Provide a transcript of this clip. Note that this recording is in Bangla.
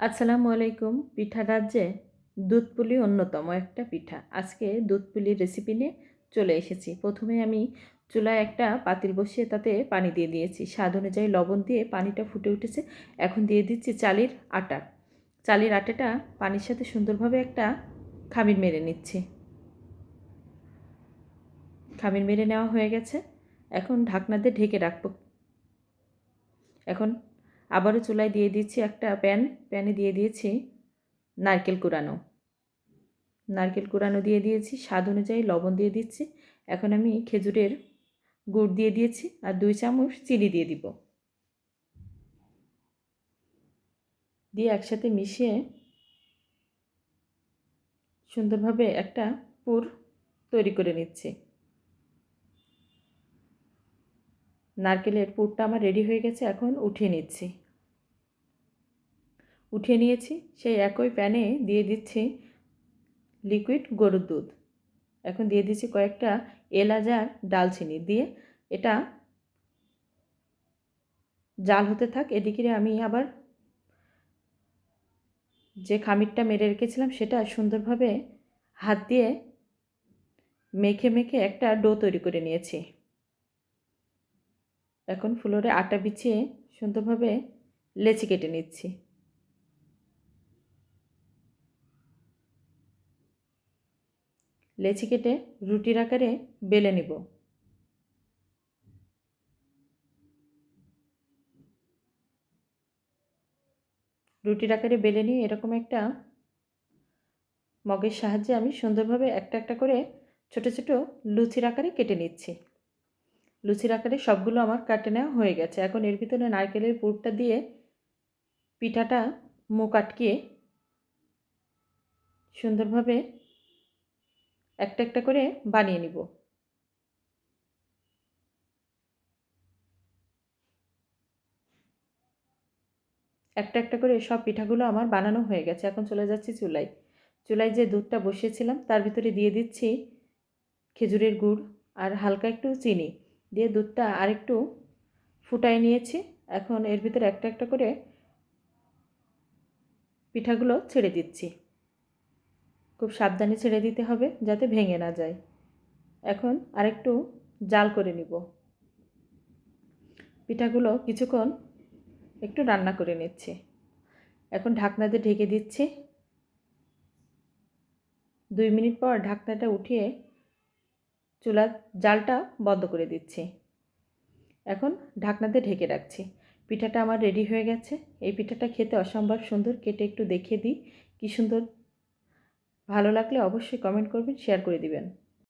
আসসালামু আলাইকুম। পিঠা রাজ্যে দুধপুলি অন্যতম একটা পিঠা। আজকে দুধপুলির রেসিপি নিয়ে চলে এসেছি। প্রথমে আমি চুলায় একটা পাতিল বসিয়ে তাতে পানি দিয়ে দিয়েছি। স্বাদ অনুযায়ী লবণ দিয়ে পানিটা ফুটে উঠেছে। এখন দিয়ে দিচ্ছি চালির আটা। চালির আটাটা পানির সাথে সুন্দরভাবে একটা খামির মেরে নিচ্ছি। খামির মেরে নেওয়া হয়ে গেছে। এখন ঢাকনা দিয়ে ঢেকে রাখব। এখন আবারও চুলায় দিয়ে দিচ্ছি একটা প্যান, প্যানে দিয়ে দিয়েছি নারকেল কুড়ানো। নারকেল কুড়ানো দিয়ে দিয়েছি, স্বাদ অনুযায়ী লবণ দিয়ে দিচ্ছি। এখন আমি খেজুরের গুড় দিয়ে দিয়েছি আর দুই চামচ চিনি দিয়ে দিব। দিয়ে একসাথে মিশিয়ে সুন্দরভাবে একটা পুর তৈরি করে নিচ্ছি। নারকেলের পুরটা আমার রেডি হয়ে গেছে, এখন উঠিয়ে নিচ্ছি। উঠিয়ে নিয়েছি, সেই একই প্যানে দিয়ে দিচ্ছি লিকুইড গরুর দুধ। এখন দিয়ে দিচ্ছি কয়েকটা এলাচ আর ডালচিনি দিয়ে এটা জাল হতে থাক, এদিকে আমি আবার যে খামিরটা মেরে রেখেছিলাম সেটা সুন্দরভাবে হাত দিয়ে মেখে মেখে একটা ডো তৈরি করে নিয়েছি। এখন ফ্লোরে আটা বিছিয়ে সুন্দরভাবে লেচি কেটে নিচ্ছি। লেচি কেটে রুটির আকারে বেলে নিব। রুটির আকারে বেলে নিয়ে এরকম একটা মগের সাহায্যে আমি সুন্দরভাবে একটা একটা করে ছোট ছোট লুচির আকারে কেটে নিচ্ছি। লুচির আকারে সবগুলো আমার কাটে নেওয়া হয়ে গেছে। এখন এর ভিতরে নারকেলের পুরটা দিয়ে পিঠাটা মুখ আটকিয়ে সুন্দরভাবে একটা একটা করে বানিয়ে নিব। একটা একটা করে সব পিঠাগুলো আমার বানানো হয়ে গেছে। এখন চলে যাচ্ছি চুলায়। চুলায় যে দুধটা বসিয়েছিলাম, তার ভিতরে দিয়ে দিচ্ছি খেজুরের গুড় আর হালকা একটু চিনি। দিয়ে দুধটা আরেকটু ফুটাই নিয়েছি। এখন এর ভিতরে একটা একটা করে পিঠাগুলো ছেড়ে দিচ্ছি। খুব সাবধানে ছেড়ে দিতে হবে যাতে ভেঙে না যায়। এখন আরেকটু জাল করে নিব। পিঠাগুলো কিছুক্ষণ একটু রান্না করে নিচ্ছি। এখন ঢাকনা দিয়ে ঢেকে দিচ্ছি। দুই মিনিট পর ঢাকনাটা উঠিয়ে চুলার জালটা বন্ধ করে দিচ্ছি। এখন ঢাকনাতে ঢেকে রাখছি। পিঠাটা আমার রেডি হয়ে গেছে। এই পিঠাটা খেতে অসম্ভব সুন্দর। কেটে একটু দেখে দিই। কী সুন্দর? ভালো লাগলে অবশ্যই কমেন্ট করবেন শেয়ার করে দিবেন।